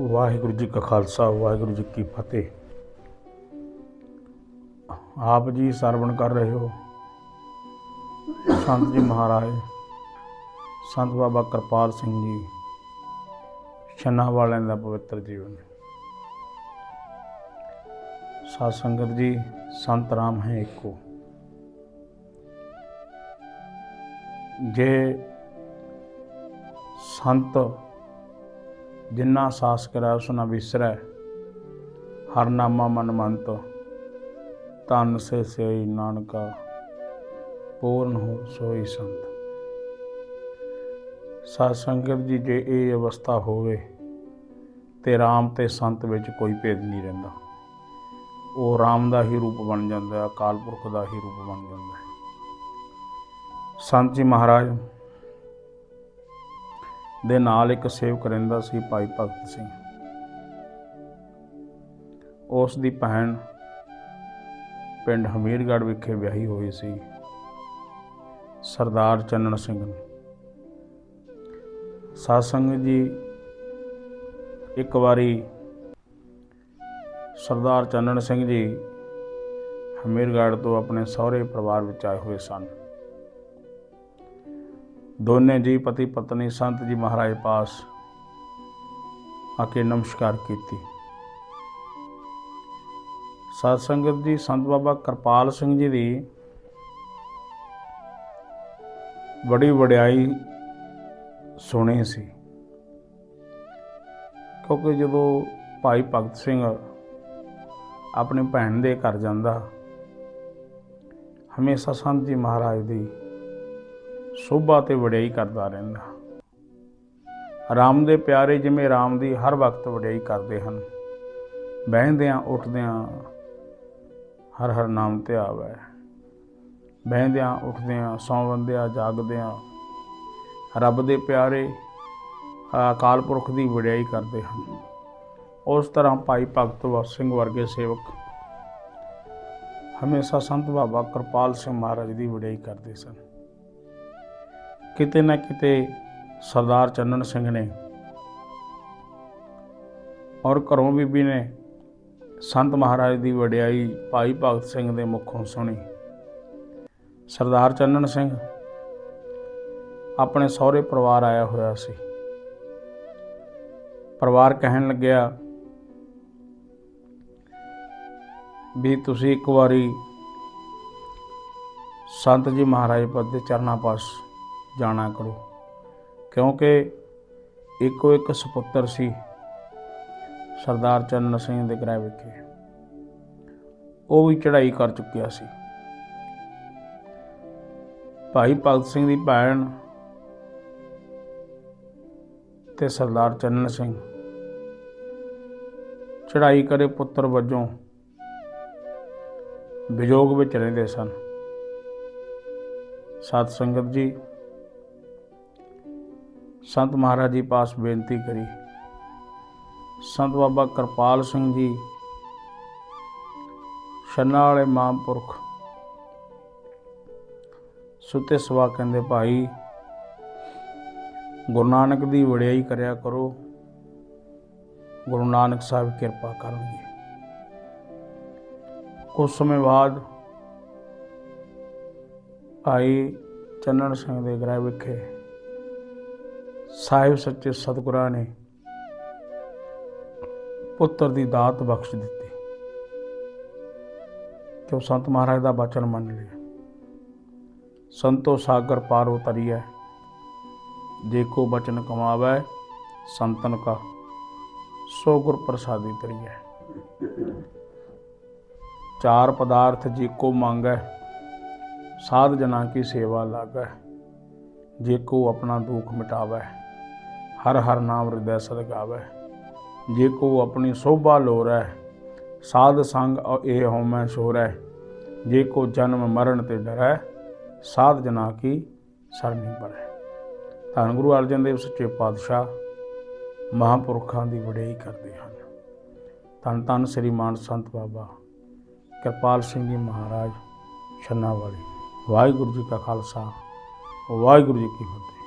ਵਾਹਿਗੁਰੂ ਜੀ ਕਾ ਖਾਲਸਾ, ਵਾਹਿਗੁਰੂ ਜੀ ਕੀ ਫਤਿਹ। ਆਪ ਜੀ ਸਰਵਣ ਕਰ ਰਹੇ ਹੋ। ਸੰਤ ਜੀ ਮਹਾਰਾਜ, ਸੰਤ ਬਾਬਾ ਕਿਰਪਾਲ ਸਿੰਘ ਜੀ, ਛੰਨਾ ਵਾਲਿਆਂ ਦਾ ਪਵਿੱਤਰ ਜੀਵਨ। ਸਾਧ ਸੰਗਤ ਜੀ, ਸੰਤ ਰਾਮ ਹੈ ਇੱਕੋ। ਜੇ ਸੰਤ ਜਿੰਨਾ ਸਾਸ ਕਰੈ ਉਸ ਨਾ ਵਿਸਰੈ। ਹਰ ਨਾਮਾ ਮਨ ਮੰਤ ਤਨ ਸੇ ਸੇਈ ਨਾਨਕਾ, ਪੂਰਨ ਹੋ ਸੋਈ ਸੰਤ। ਸਾਧ ਸੰਗਤ ਜੀ, ਜੇ ਇਹ ਅਵਸਥਾ ਹੋਵੇ, ਤੇ RAM ਤੇ ਸੰਤ ਵਿੱਚ ਕੋਈ ਭੇਦ ਨਹੀਂ ਰਹਿੰਦਾ। ਉਹ RAM ਦਾ ਹੀ ਰੂਪ ਬਣ ਜਾਂਦਾ ਹੈ ਅਕਾਲ ਪੁਰਖ ਦਾ ਹੀ ਰੂਪ ਬਣ ਜਾਂਦਾ ਹੈ। ਸੰਤ ਜੀ ਮਹਾਰਾਜ ਦੇ ਨਾਲ ਇੱਕ ਸੇਵਕ ਰਹਿੰਦਾ ਸੀ ਭਾਈ ਭਗਤ ਸਿੰਘ। ਉਸ ਦੀ ਭੈਣ ਪਿੰਡ ਹਮੀਰਗੜ੍ਹ ਵਿਖੇ ਵਿਆਹੀ ਹੋਈ ਸੀ। ਸਰਦਾਰ ਚੰਨਣ ਸਿੰਘ ਨੂੰ। ਸਾਧ ਸੰਗਤ ਜੀ, ਇੱਕ ਵਾਰੀ ਸਰਦਾਰ ਚੰਨਣ ਸਿੰਘ ਜੀ ਹਮੀਰਗੜ੍ਹ ਤੋਂ ਆਪਣੇ ਸਹੁਰੇ ਪਰਿਵਾਰ ਵਿੱਚ ਆਏ ਹੋਏ ਸਨ। ਦੋਨੇ ਜੀ ਪਤੀ ਪਤਨੀ ਸੰਤ ਜੀ ਮਹਾਰਾਜ ਪਾਸ ਆ ਕੇ ਨਮਸਕਾਰ ਕੀਤੀ। ਸਾਧ ਸੰਗਤ ਜੀ, ਸੰਤ ਬਾਬਾ ਕਿਰਪਾਲ ਸਿੰਘ ਜੀ ਦੀ ਬੜੀ ਵਡਿਆਈ ਸੁਣੀ ਸੀ। ਕਿਉਂਕਿ ਜਦੋਂ ਭਾਈ ਭਗਤ ਸਿੰਘ ਆਪਣੀ ਭੈਣ ਦੇ ਘਰ ਜਾਂਦਾ, ਹਮੇਸ਼ਾ ਸੰਤ ਜੀ ਮਹਾਰਾਜ ਦੀ ਸੋਭਾ ਤੇ ਵਡਿਆਈ ਕਰਦਾ ਰਹਿੰਦਾ। ਰਾਮ ਦੇ ਪਿਆਰੇ ਜਿਵੇਂ ਰਾਮ ਦੀ ਹਰ ਵਕਤ ਵਡਿਆਈ ਕਰਦੇ ਹਨ। ਬਹਿੰਦਿਆਂ ਉੱਠਦਿਆਂ ਹਰ ਹਰ ਨਾਮ ਤੇ ਆਵੇ। ਬਹਿੰਦਿਆਂ ਉੱਠਦਿਆਂ ਸੌਂਵੰਦਿਆਂ ਜਾਗਦਿਆਂ ਰੱਬ ਦੇ ਪਿਆਰੇ ਅਕਾਲ ਪੁਰਖ ਦੀ ਵਡਿਆਈ ਕਰਦੇ ਹਨ। ਉਸ ਤਰ੍ਹਾਂ ਭਾਈ ਭਗਤ ਸਿੰਘ ਵਰਗੇ ਸੇਵਕ ਹਮੇਸ਼ਾ ਸੰਤ ਬਾਬਾ ਕਿਰਪਾਲ ਸਿੰਘ ਮਹਾਰਾਜ ਦੀ ਵਡਿਆਈ ਕਰਦੇ ਸਨ। ਕਿਤੇ ਨਾ ਕਿਤੇ ਸਰਦਾਰ ਚੰਨਣ ਸਿੰਘ ਨੇ ਔਰ ਘਰੋਂ ਬੀਬੀ ਨੇ ਸੰਤ ਮਹਾਰਾਜ ਦੀ ਵਡਿਆਈ ਭਾਈ ਭਗਤ ਸਿੰਘ ਦੇ ਮੁਖੋਂ ਸੁਣੀ। ਸਰਦਾਰ ਚੰਨਣ ਸਿੰਘ ਆਪਣੇ ਸਹੁਰੇ ਪਰਿਵਾਰ ਆਇਆ ਹੋਇਆ ਸੀ। ਪਰਿਵਾਰ ਕਹਿਣ ਲੱਗਿਆ, ਵੀ ਤੁਸੀਂ ਇੱਕ ਵਾਰੀ ਸੰਤ ਜੀ ਮਹਾਰਾਜ ਪਦ ਦੇ ਚਰਨਾਂ ਪਾਸ ਜਾਣਾ ਕਰੋ। ਕਿਉਂਕਿ ਇੱਕੋ ਇੱਕ ਸੁਪੁੱਤਰ ਸੀ ਸਰਦਾਰ ਚਰਨ ਸਿੰਘ ਦੇ ਗ੍ਰਹਿ ਵਿਖੇ। ਉਹ ਵੀ ਚੜ੍ਹਾਈ ਕਰ ਚੁੱਕਿਆ ਸੀ। ਭਾਈ ਭਗਤ ਸਿੰਘ ਦੀ ਭੈਣ ਤੇ ਸਰਦਾਰ ਚੰਨ ਸਿੰਘ ਚੜ੍ਹਾਈ ਕਰੇ ਪੁੱਤਰ ਵਜੋਂ ਵਿਜੋਗ ਵਿੱਚ ਰਹਿੰਦੇ ਸਨ। ਸਤ ਸੰਗਤ ਜੀ ਸੰਤ ਮਹਾਰਾਜ ਜੀ ਪਾਸ ਬੇਨਤੀ ਕਰੀ। ਸੰਤ ਬਾਬਾ ਕਿਰਪਾਲ ਸਿੰਘ ਜੀ, ਛੰਨਾ ਵਾਲੇ ਮਹਾਂਪੁਰਖ, ਸੁੱਤੇ ਸਵਾ ਕਹਿੰਦੇ, ਭਾਈ, ਗੁਰੂ ਨਾਨਕ ਦੀ ਵਡਿਆਈ ਕਰਿਆ ਕਰੋ। ਗੁਰੂ ਨਾਨਕ ਸਾਹਿਬ ਕਿਰਪਾ ਕਰਨਗੇ। ਕੁਝ ਸਮੇਂ ਬਾਅਦ ਭਾਈ ਚੰਨਣ ਸਿੰਘ ਦੇ ਗ੍ਰਹਿ ਵਿਖੇ ਸਾਹਿਬ ਸੱਚੇ ਸਤਿਗੁਰਾਂ ਨੇ ਪੁੱਤਰ ਦੀ ਦਾਤ ਬਖਸ਼ ਦਿੱਤੀ। ਕਿ ਉਹ ਸੰਤ ਮਹਾਰਾਜ ਦਾ ਬਚਨ ਮੰਨ ਲਿਆ? ਸੰਤੋ ਸਾਗਰ ਪਾਰ ਉਤਰੀਐ ਜੇ ਕੋ ਬਚਨ ਕਮਾਵੈ, ਸੰਤਨ ਕਾ ਸੋ ਗੁਰ ਪ੍ਰਸਾਦੀ ਤਰੀਐ ਚਾਰ ਪਦਾਰਥ ਜੇ ਕੋ ਮੰਗੈ, ਸਾਧ ਜਨਾਂ ਕੀ ਸੇਵਾ ਲਾਗੈ, ਜੇ ਕੋ ਆਪਣਾ ਦੁੱਖ ਮਿਟਾਵੈ। ਹਰ ਹਰ ਨਾਮ ਹਿਰਦੈ ਸਦ ਗਾਵੈ ਜੇ ਕੋ ਆਪਣੀ ਸੋਭਾ ਲੋਰੈ, ਸਾਧ ਸੰਗ ਇਹ ਹਉਮੈ ਸੋਰੈ ਜੇ ਕੋ ਜਨਮ ਮਰਨ ਤੇ ਡਰੈ, ਸਾਧ ਜਨਾ ਕੀ ਸਰਨੀ ਪਰੈ। ਧੰਨ ਗੁਰੂ ਅਰਜਨ ਦੇਵ ਸੱਚੇ ਪਾਤਸ਼ਾਹ, ਮਹਾਂਪੁਰਖਾਂ ਦੀ ਵਡਿਆਈ ਕਰਦੇ ਹਨ। ਧੰਨ ਧੰਨ ਸ੍ਰੀ ਮਾਨ ਸੰਤ ਬਾਬਾ ਕਿਰਪਾਲ ਸਿੰਘ ਜੀ ਮਹਾਰਾਜ ਛੰਨਾਵਾਲੀ ਵਾਹਿਗੁਰੂ ਜੀ ਕਾ ਖਾਲਸਾ, ਵਾਹਿਗੁਰੂ ਜੀ ਕੀ ਫਤਿਹ।